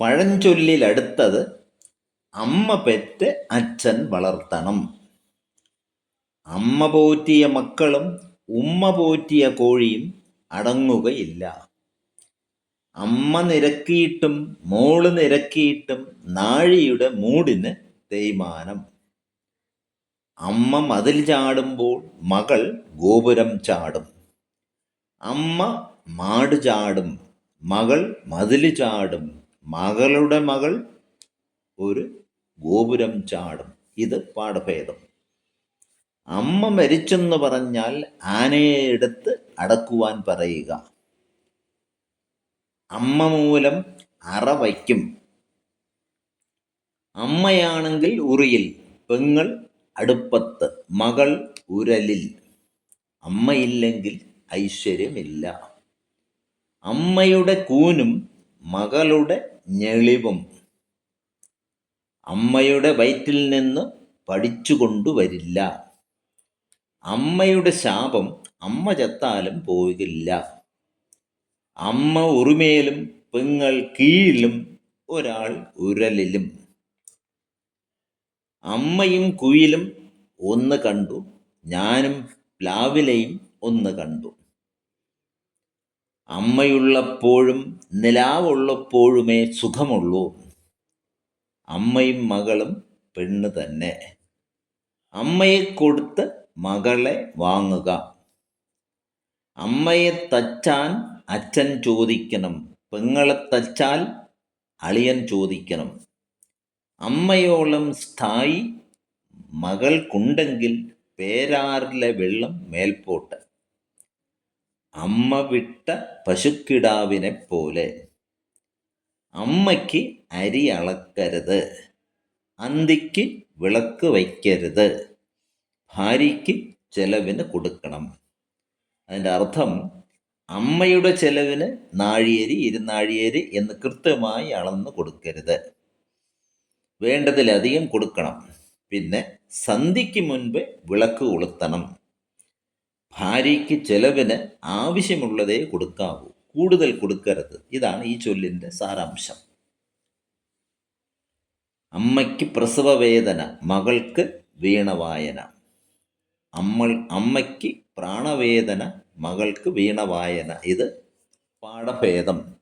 പഴഞ്ചൊല്ലിലടുത്തത് അമ്മ പെറ്റ് അച്ഛൻ വളർത്തണം. അമ്മ പോറ്റിയ മക്കളും ഉമ്മ പോറ്റിയ കോഴിയും അടങ്ങുകയില്ല. അമ്മ നിരക്കിയിട്ടും മോൾ നിരക്കിയിട്ടും നാഴിയുടെ മൂടിന് തേയ്മാനം. അമ്മ മതിൽ ചാടുമ്പോൾ മകൾ ഗോപുരം ചാടും. അമ്മ മാട് ചാടും മകൾ മതിൽ ചാടും. മകളുടെ മകൾ ഒരു ഗോപുരം ചാടും. ഇത് പാഠഭേദം. അമ്മ മരിച്ചെന്ന് പറഞ്ഞാൽ ആനയെ എടുത്ത് അടക്കുവാൻ പറയുക. അമ്മ മൂലം അറ വയ്ക്കും. അമ്മയാണെങ്കിൽ ഉറിയിൽ പെങ്ങൾ അടുപ്പത്ത് മകൾ ഉരലിൽ. അമ്മയില്ലെങ്കിൽ ഐശ്വര്യമില്ല. അമ്മയുടെ കൂനും മകളുടെ ഞെളിവും അമ്മയുടെ വയറ്റിൽ നിന്ന് പഠിച്ചു കൊണ്ടുവരില്ല. അമ്മയുടെ ശാപം അമ്മ ചത്താലും പോകില്ല. അമ്മ ഉറുമേലും പെങ്ങൾ കീഴിലും ഒരാൾ ഉരലിലും. അമ്മയും കുയിലും ഒന്ന് കണ്ടു ഞാനും പ്ലാവിലയും ഒന്ന് കണ്ടു. അമ്മയുള്ളപ്പോഴും നിലാവുള്ളപ്പോഴുമേ സുഖമുള്ളൂ. അമ്മയും മകളും പെണ്ണ് തന്നെ. അമ്മയെ കൊടുത്ത് മകളെ വാങ്ങുക. അമ്മയെ തച്ചാൻ അച്ഛൻ ചോദിക്കണം. പെങ്ങളെ തച്ചാൽ അളിയൻ ചോദിക്കണം. അമ്മയോളം സ്ഥായി മകൾക്കുണ്ടെങ്കിൽ പേരാറിലെ വെള്ളം മേൽപോട്ട്. അമ്മ വിട്ട പശുക്കിടാവിനെ പോലെ അമ്മയ്ക്ക് അരി അളക്കരുത്. അന്തിക്ക് വിളക്ക് വയ്ക്കരുത്. ഭാര്യയ്ക്ക് ചെലവിന് കൊടുക്കണം. അതിന്റെ അർത്ഥം അമ്മയുടെ ചെലവിന് നാഴിയേരി ഇരുനാഴിയേരി എന്ന് കൃത്യമായി അളന്ന് കൊടുക്കരുത്. വേണ്ടതിലധികം കൊടുക്കണം. പിന്നെ സന്ധിക്ക് മുൻപ് വിളക്ക് കൊളുത്തണം. ഭാര്യയ്ക്ക് ചെലവിന് ആവശ്യമുള്ളതേ കൊടുക്കാവൂ. കൂടുതൽ കൊടുക്കരുത്. ഇതാണ് ഈ ചൊല്ലിന്റെ സാരാംശം. അമ്മയ്ക്ക് പ്രസവവേദന മകൾക്ക് വീണവായന. അമ്മൾ അമ്മയ്ക്ക് പ്രാണവേദന മകൾക്ക് വീണവായന. ഇത് പാഠഭേദം.